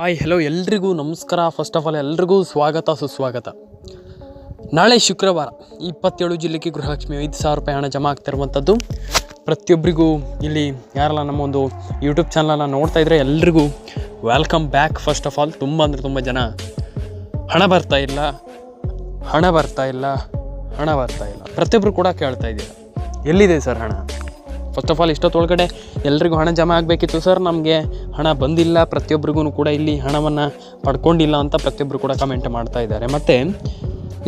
Hi hello ಎಲ್ರಿಗೂ ನಮಸ್ಕಾರ. First of all ಎಲ್ರಿಗೂ ಸ್ವಾಗತ, ಸುಸ್ವಾಗತ. ನಾಳೆ ಶುಕ್ರವಾರ, ಇಪ್ಪತ್ತೇಳು ಜಿಲ್ಲೆಗೆ ಗೃಹಲಕ್ಷ್ಮಿ ಐದು ಸಾವಿರ ರೂಪಾಯಿ ಹಣ ಜಮಾ ಆಗ್ತಿರುವಂಥದ್ದು. ಪ್ರತಿಯೊಬ್ಬರಿಗೂ ಇಲ್ಲಿ ಯಾರೆಲ್ಲ ನಮ್ಮ ಒಂದು ಯೂಟ್ಯೂಬ್ ಚಾನಲನ್ನು ನೋಡ್ತಾ ಇದ್ದರೆ ಎಲ್ರಿಗೂ welcome back first of all ತುಂಬ ಅಂದರೆ ತುಂಬ ಜನ ಹಣ ಬರ್ತಾ ಇಲ್ಲ, ಹಣ ಬರ್ತಾ ಇಲ್ಲ, ಹಣ ಬರ್ತಾ ಇಲ್ಲ. ಪ್ರತಿಯೊಬ್ಬರು ಕೂಡ ಕೇಳ್ತಾ ಇದ್ದೀರ, ಎಲ್ಲಿದೆ ಸರ್ ಹಣ? ಫಸ್ಟ್ ಆಫ್ ಆಲ್ ಇಷ್ಟೊತ್ತೊಳಗಡೆ ಎಲ್ರಿಗೂ ಹಣ ಜಮಾ ಆಗಬೇಕಿತ್ತು. ಸರ್ ನಮಗೆ ಹಣ ಬಂದಿಲ್ಲ. ಪ್ರತಿಯೊಬ್ಬರಿಗೂ ಕೂಡ ಇಲ್ಲಿ ಹಣವನ್ನು ಪಡ್ಕೊಂಡಿಲ್ಲ ಅಂತ ಪ್ರತಿಯೊಬ್ಬರು ಕೂಡ ಕಮೆಂಟ್ ಮಾಡ್ತಾ ಇದ್ದಾರೆ. ಮತ್ತು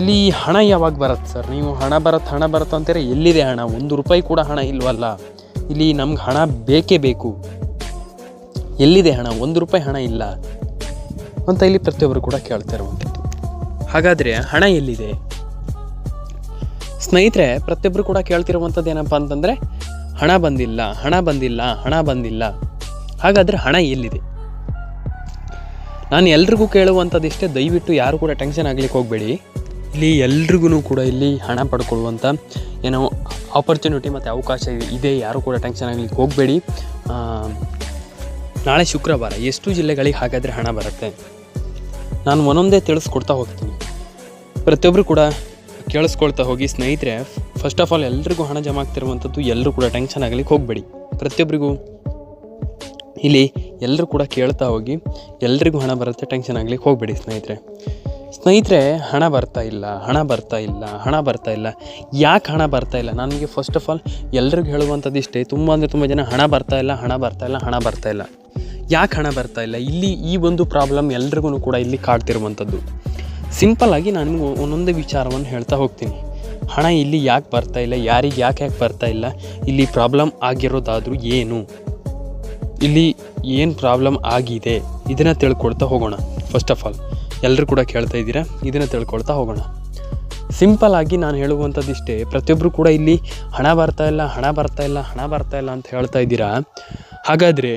ಇಲ್ಲಿ ಹಣ ಯಾವಾಗ ಬರುತ್ತೆ ಸರ್ ನೀವು ಹಣ ಬರುತ್ತೆ ಹಣ ಬರುತ್ತೆ ಅಂತಾರೆ? ಎಲ್ಲಿದೆ ಹಣ? ಒಂದು ರೂಪಾಯಿ ಕೂಡ ಹಣ ಇಲ್ವಲ್ಲ? ಇಲ್ಲಿ ನಮ್ಗೆ ಹಣ ಬೇಕೇ ಬೇಕು. ಎಲ್ಲಿದೆ ಹಣ? ಒಂದು ರೂಪಾಯಿ ಹಣ ಇಲ್ಲ ಅಂತ ಇಲ್ಲಿ ಪ್ರತಿಯೊಬ್ಬರು ಕೂಡ ಕೇಳ್ತಾ ಇರುವಂಥದ್ದು. ಹಾಗಾದರೆ ಹಣ ಎಲ್ಲಿದೆ? ಸ್ನೇಹಿತರೆ ಪ್ರತಿಯೊಬ್ಬರು ಕೂಡ ಕೇಳ್ತಿರುವಂಥದ್ದು ಏನಪ್ಪ ಅಂತಂದರೆ ಹಣ ಬಂದಿಲ್ಲ ಹಣ ಬಂದಿಲ್ಲ ಹಣ ಬಂದಿಲ್ಲ. ಹಾಗಾದರೆ ಹಣ ಎಲ್ಲಿದೆ? ನಾನು ಎಲ್ರಿಗೂ ಕೇಳುವಂಥದ್ದಿಷ್ಟೇ, ದಯವಿಟ್ಟು ಯಾರು ಕೂಡ ಟೆನ್ಷನ್ ಆಗಲಿಕ್ಕೆ ಹೋಗಬೇಡಿ. ಇಲ್ಲಿ ಎಲ್ರಿಗೂ ಕೂಡ ಇಲ್ಲಿ ಹಣ ಪಡ್ಕೊಳ್ಳುವಂಥ ಏನೋ ಆಪರ್ಚುನಿಟಿ ಮತ್ತು ಅವಕಾಶ ಇದೆ- ಯಾರು ಕೂಡ ಟೆನ್ಷನ್ ಆಗಲಿಕ್ಕೆ ಹೋಗಬೇಡಿ. ನಾಳೆ ಶುಕ್ರವಾರ ಎಷ್ಟು ಜಿಲ್ಲೆಗಳಿಗೆ ಹಾಗಾದರೆ ಹಣ ಬರುತ್ತೆ? ನಾನು ಒಂದೊಂದೇ ತಿಳಿಸ್ಕೊಡ್ತಾ ಹೋಗ್ತೀನಿ. ಪ್ರತಿಯೊಬ್ಬರು ಕೂಡ ಕೇಳಿಸ್ಕೊಳ್ತಾ ಹೋಗಿ, ಸ್ನೇಹಿತರೆ ಫಸ್ಟ್ ಆಫ್ ಆಲ್ ಎಲ್ರಿಗೂ ಹಣ ಜಮಾ ಆಗ್ತಿರುವಂಥದ್ದು ಎಲ್ಲರೂ ಕೂಡ ಟೆನ್ಷನ್ ಆಗಲಿಕ್ಕೆ ಹೋಗಬೇಡಿ. ಪ್ರತಿಯೊಬ್ಬರಿಗೂ ಇಲ್ಲಿ ಎಲ್ಲರೂ ಕೂಡ ಕೇಳ್ತಾ ಹೋಗಿ ಎಲ್ರಿಗೂ ಹಣ ಬರುತ್ತೆ ಟೆನ್ಷನ್ ಆಗಲಿಕ್ಕೆ ಹೋಗಬೇಡಿ ಸ್ನೇಹಿತರೆ. ಸ್ನೇಹಿತರೆ, ಹಣ ಬರ್ತಾ ಇಲ್ಲ, ಹಣ ಬರ್ತಾ ಇಲ್ಲ, ಹಣ ಬರ್ತಾ ಇಲ್ಲ. ಯಾಕೆ ಹಣ ಬರ್ತಾ ಇಲ್ಲ? ನನಗೆ ಫಸ್ಟ್ ಆಫ್ ಆಲ್ ಎಲ್ರಿಗೂ ಹೇಳುವಂಥದ್ದು ಇಷ್ಟೇ. ತುಂಬ ಅಂದರೆ ತುಂಬ ಜನ ಹಣ ಬರ್ತಾ ಇಲ್ಲ, ಹಣ ಬರ್ತಾ ಇಲ್ಲ, ಹಣ ಬರ್ತಾ ಇಲ್ಲ. ಯಾಕೆ ಹಣ ಬರ್ತಾ ಇಲ್ಲ? ಇಲ್ಲಿ ಈ ಒಂದು ಪ್ರಾಬ್ಲಮ್ ಎಲ್ರಿಗೂ ಕೂಡ ಇಲ್ಲಿ ಕಾಡ್ತಿರುವಂಥದ್ದು. ಸಿಂಪಲ್ ಆಗಿ ನಾನು ನಿಮಗೆ ಒಂದೊಂದೇ ವಿಚಾರವನ್ನು ಹೇಳ್ತಾ ಹೋಗ್ತೀನಿ. ಹಣ ಇಲ್ಲಿ ಯಾಕೆ ಬರ್ತಾ ಇಲ್ಲ, ಯಾರಿಗೆ ಯಾಕೆ ಯಾಕೆ ಬರ್ತಾ ಇಲ್ಲ, ಇಲ್ಲಿ ಪ್ರಾಬ್ಲಮ್ ಆಗಿರೋದಾದರೂ ಏನು? ಇಲ್ಲಿ ಏನು ಪ್ರಾಬ್ಲಮ್ ಆಗಿದೆ? ಇದನ್ನು ತಿಳ್ಕೊಳ್ತಾ ಹೋಗೋಣ. ಫಸ್ಟ್ ಆಫ್ ಆಲ್ ಎಲ್ಲರೂ ಕೂಡ ಕೇಳ್ತಾ ಇದ್ದೀರಾ? ಇದನ್ನು ತಿಳ್ಕೊಳ್ತಾ ಹೋಗೋಣ. ಸಿಂಪಲ್ ಆಗಿ ನಾನು ಹೇಳುವಂಥದ್ದಿಷ್ಟೇ ಪ್ರತಿಯೊಬ್ಬರು ಕೂಡ ಇಲ್ಲಿ ಹಣ ಬರ್ತಾ ಇಲ್ಲ, ಹಣ ಬರ್ತಾ ಇಲ್ಲ, ಹಣ ಬರ್ತಾ ಇಲ್ಲ ಅಂತ ಹೇಳ್ತಾ ಇದ್ದೀರಾ? ಹಾಗಾದರೆ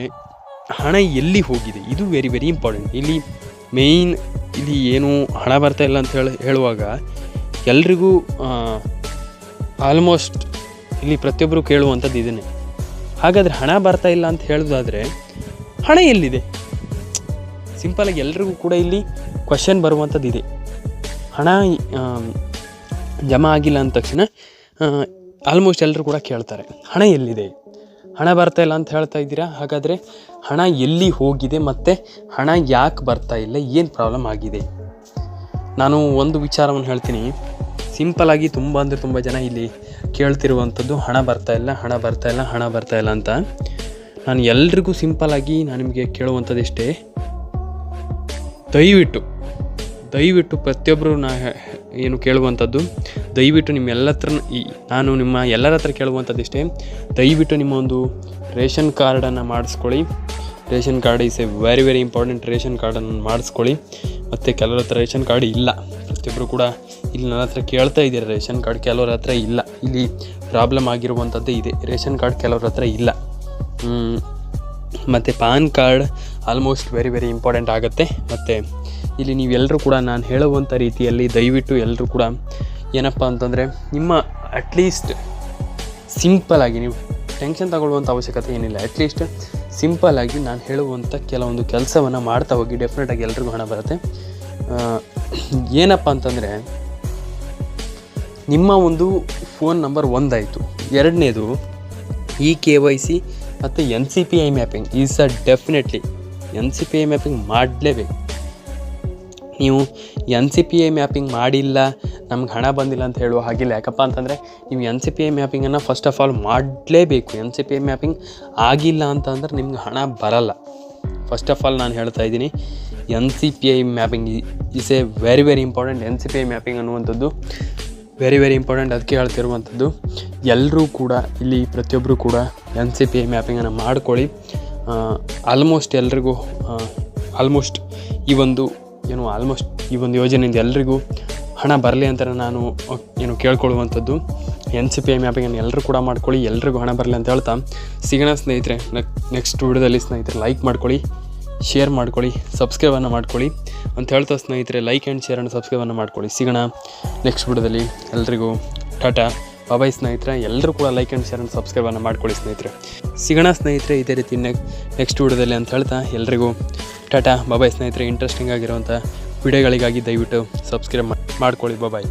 ಹಣ ಎಲ್ಲಿ ಹೋಗಿದೆ? ಇದು ವೆರಿ ವೆರಿ ಇಂಪಾರ್ಟೆಂಟ್ ಇಲ್ಲಿ ಮೇಯ್ನ್ ಇಲ್ಲಿ ಏನು ಹಣ ಬರ್ತಾ ಇಲ್ಲ ಅಂತ ಹೇಳಿ, ಹೇಳುವಾಗ ಎಲ್ರಿಗೂ ಆಲ್ಮೋಸ್ಟ್ ಇಲ್ಲಿ ಪ್ರತಿಯೊಬ್ಬರು ಕೇಳುವಂಥದ್ದು ಇದನ್ನೇ. ಹಾಗಾದರೆ ಹಣ ಬರ್ತಾ ಇಲ್ಲ ಅಂತ ಹೇಳೋದಾದರೆ, ಹಣ ಎಲ್ಲಿದೆ? ಸಿಂಪಲಾಗಿ ಎಲ್ರಿಗೂ ಕೂಡ ಇಲ್ಲಿ ಕ್ವಶನ್ ಬರುವಂಥದ್ದು ಇದೆ. ಹಣ ಜಮಾ ಆಗಿಲ್ಲ ಅಂದ ತಕ್ಷಣ ಆಲ್ಮೋಸ್ಟ್ ಎಲ್ಲರೂ ಕೂಡ ಕೇಳ್ತಾರೆ, ಹಣ ಎಲ್ಲಿದೆ? ಹಣ ಬರ್ತಾ ಇಲ್ಲ ಅಂತ ಹೇಳ್ತಾ ಇದ್ದೀರಾ? ಹಾಗಾದರೆ ಹಣ ಎಲ್ಲಿ ಹೋಗಿದೆ ಮತ್ತು ಹಣ ಯಾಕೆ ಬರ್ತಾ ಇಲ್ಲ? ಏನು ಪ್ರಾಬ್ಲಮ್ ಆಗಿದೆ? ನಾನು ಒಂದು ವಿಚಾರವನ್ನು ಹೇಳ್ತೀನಿ. ಸಿಂಪಲಾಗಿ ತುಂಬ ಅಂದರೆ ತುಂಬ ಜನ ಇಲ್ಲಿ ಕೇಳ್ತಿರುವಂಥದ್ದು, ಹಣ ಬರ್ತಾ ಇಲ್ಲ, ಹಣ ಬರ್ತಾ ಇಲ್ಲ, ಹಣ ಬರ್ತಾ ಇಲ್ಲ ಅಂತ. ನಾನು ಎಲ್ರಿಗೂ ಸಿಂಪಲಾಗಿ ನಾನು ನಿಮಗೆ ಕೇಳುವಂಥದ್ದು ಇಷ್ಟೇ. ದಯವಿಟ್ಟು ದಯವಿಟ್ಟು ಪ್ರತಿಯೊಬ್ಬರು ನಾ ಏನು ಕೇಳುವಂಥದ್ದು, ದಯವಿಟ್ಟು ನಿಮ್ಮೆಲ್ಲ ಹತ್ರ ಈ, ನಾನು ನಿಮ್ಮ ಎಲ್ಲರ ಹತ್ರ ಕೇಳುವಂಥದ್ದು ಇಷ್ಟೇ. ದಯವಿಟ್ಟು ನಿಮ್ಮ ಒಂದು ರೇಷನ್ ಕಾರ್ಡನ್ನು ಮಾಡಿಸ್ಕೊಳ್ಳಿ. Ration card is a very very important ration ಕಾರ್ಡನ್ನು ಮಾಡಿಸ್ಕೊಳ್ಳಿ. ಮತ್ತು ಕೆಲವರ ಹತ್ರ ರೇಷನ್ ಕಾರ್ಡ್ ಇಲ್ಲ. ಪ್ರತಿಯೊಬ್ಬರು ಕೂಡ ಇಲ್ಲಿ ನನ್ನ ಹತ್ರ ಕೇಳ್ತಾ ಇದ್ದೀರ, ರೇಷನ್ ಕಾರ್ಡ್ ಕೆಲವ್ರ ಹತ್ರ ಇಲ್ಲ. ಇಲ್ಲಿ ಪ್ರಾಬ್ಲಮ್ ಆಗಿರುವಂಥದ್ದೇ ಇದೆ, ರೇಷನ್ ಕಾರ್ಡ್ ಕೆಲವ್ರ ಹತ್ರ ಇಲ್ಲ. ಮತ್ತು PAN card almost very very important ಆಗುತ್ತೆ. ಮತ್ತು ಇಲ್ಲಿ ನೀವೆಲ್ಲರೂ ಕೂಡ ನಾನು ಹೇಳುವಂಥ ರೀತಿಯಲ್ಲಿ ದಯವಿಟ್ಟು ಎಲ್ಲರೂ ಕೂಡ ಏನಪ್ಪ ಅಂತಂದರೆ ನಿಮ್ಮ ಅಟ್ಲೀಸ್ಟ್ ಸಿಂಪಲಾಗಿ ನೀವು ಟೆನ್ಷನ್ ತಗೊಳ್ಳುವಂಥ ಅವಶ್ಯಕತೆ ಏನಿಲ್ಲ. ಅಟ್ಲೀಸ್ಟ್ ಸಿಂಪಲಾಗಿ ನಾನು ಹೇಳುವಂಥ ಕೆಲವೊಂದು ಕೆಲಸವನ್ನು ಮಾಡ್ತಾ ಹೋಗಿ ಡೆಫಿನೆಟಾಗಿ ಎಲ್ರಿಗೂ ಹಣ ಬರುತ್ತೆ. ಏನಪ್ಪ ಅಂತಂದರೆ, ನಿಮ್ಮ ಒಂದು ಫೋನ್ ನಂಬರ್ ಒಂದಾಯಿತು. ಎರಡನೇದು ಇ ಕೆ ವೈ ಸಿ ಮತ್ತು N C P I mapping is a definitely N C P I mapping ಮಾಡಲೇಬೇಕು. ನೀವು N C P I mapping ಮಾಡಿಲ್ಲ, ನಮ್ಗೆ ಹಣ ಬಂದಿಲ್ಲ ಅಂತ ಹೇಳುವ ಹಾಗಿಲ್ಲ. ಯಾಕಪ್ಪ ಅಂತಂದರೆ, ನೀವು ಎನ್ ಸಿ ಪಿ ಐ ಮ್ಯಾಪಿಂಗನ್ನು ಫಸ್ಟ್ ಆಫ್ ಆಲ್ ಮಾಡಲೇಬೇಕು. N C P I mapping ಆಗಿಲ್ಲ ಅಂತಂದ್ರೆ ನಿಮ್ಗೆ ಹಣ ಬರಲ್ಲ. ಫಸ್ಟ್ ಆಫ್ ಆಲ್ ನಾನು ಹೇಳ್ತಾ ಇದ್ದೀನಿ N C P I mapping is a very very important N C P I mapping ಅನ್ನುವಂಥದ್ದು. ವೆರಿ ವೆರಿ ಇಂಪಾರ್ಟೆಂಟ್ ಅದಕ್ಕೆ ಹೇಳ್ತಿರುವಂಥದ್ದು. ಎಲ್ಲರೂ ಕೂಡ ಇಲ್ಲಿ ಪ್ರತಿಯೊಬ್ಬರು ಕೂಡ ಎನ್ ಸಿ ಪಿ ಐ ಮ್ಯಾಪಿಂಗನ್ನು ಮಾಡ್ಕೊಳ್ಳಿ. ಆಲ್ಮೋಸ್ಟ್ ಎಲ್ರಿಗೂ ಆಲ್ಮೋಸ್ಟ್ ಈ ಒಂದು, ಏನು ಆಲ್ಮೋಸ್ಟ್ ಈ ಒಂದು ಯೋಜನೆಯಿಂದ ಎಲ್ರಿಗೂ ಹಣ ಬರಲಿ ಅಂತ ನಾನು, ಏನು, ಕೇಳ್ಕೊಳ್ಳುವಂಥದ್ದು. ಎನ್ ಸಿ ಪಿ ಐ ಮ್ಯಾಪಿಂಗನ್ನು ಎಲ್ಲರೂ ಕೂಡ ಮಾಡ್ಕೊಳ್ಳಿ, ಎಲ್ರಿಗೂ ಹಣ ಬರಲಿ ಅಂತ ಹೇಳ್ತಾ. ಸಿಗೋಣ ಸ್ನೇಹಿತರೆ ನೆಕ್ಸ್ಟ್ ವಿಡಿಯೋದಲ್ಲಿ ಸ್ನೇಹಿತರೆ ಲೈಕ್ ಮಾಡ್ಕೊಳ್ಳಿ. ಶೇರ್ ಮಾಡ್ಕೊಳ್ಳಿ ಸಬ್ಸ್ಕ್ರೈಬನ್ನು ಮಾಡ್ಕೊಳ್ಳಿ. ಅಂತ ಹೇಳ್ತಾ ಸ್ನೇಹಿತರೆ ಲೈಕ್ ಆ್ಯಂಡ್ ಶೇರ್ ಆ್ಯಂಡ್ ಸಬ್ಸ್ಕ್ರೈಬನ್ನು ಮಾಡ್ಕೊಳ್ಳಿ. ಸಿಗೋಣ ನೆಕ್ಸ್ಟ್ ವಿಡಿಯೋದಲ್ಲಿ. ಎಲ್ರಿಗೂ ಟಾಟಾ. ಬಾಬಾಯ್ ಸ್ನೇಹಿತರೆ. ಎಲ್ಲರೂ ಕೂಡ ಲೈಕ್ ಆ್ಯಂಡ್ ಶೇರ್ ಆ್ಯಂಡ್ ಸಬ್ಸ್ಕ್ರೈಬನ್ನು ಮಾಡ್ಕೊಳ್ಳಿ ಸ್ನೇಹಿತರೆ. ಸಿಗೋಣ ಸ್ನೇಹಿತರೆ, ಇದೇ ರೀತಿ ನೆಕ್ಸ್ಟ್ ವಿಡಿಯೋದಲ್ಲಿ ಅಂತ ಹೇಳ್ತಾ ಎಲ್ರಿಗೂ ಟಾಟಾ. ಬಾಬಾಯ್ ಸ್ನೇಹಿತರೆ. ಇಂಟ್ರೆಸ್ಟಿಂಗ್ ಆಗಿರುವಂಥ ವಿಡಿಯೋಗಳಿಗಾಗಿ ದಯವಿಟ್ಟು ಸಬ್ಸ್ಕ್ರೈಬ್ ಮಾಡ್ಕೊಳ್ಳಿ. ಬಾಬಾಯ್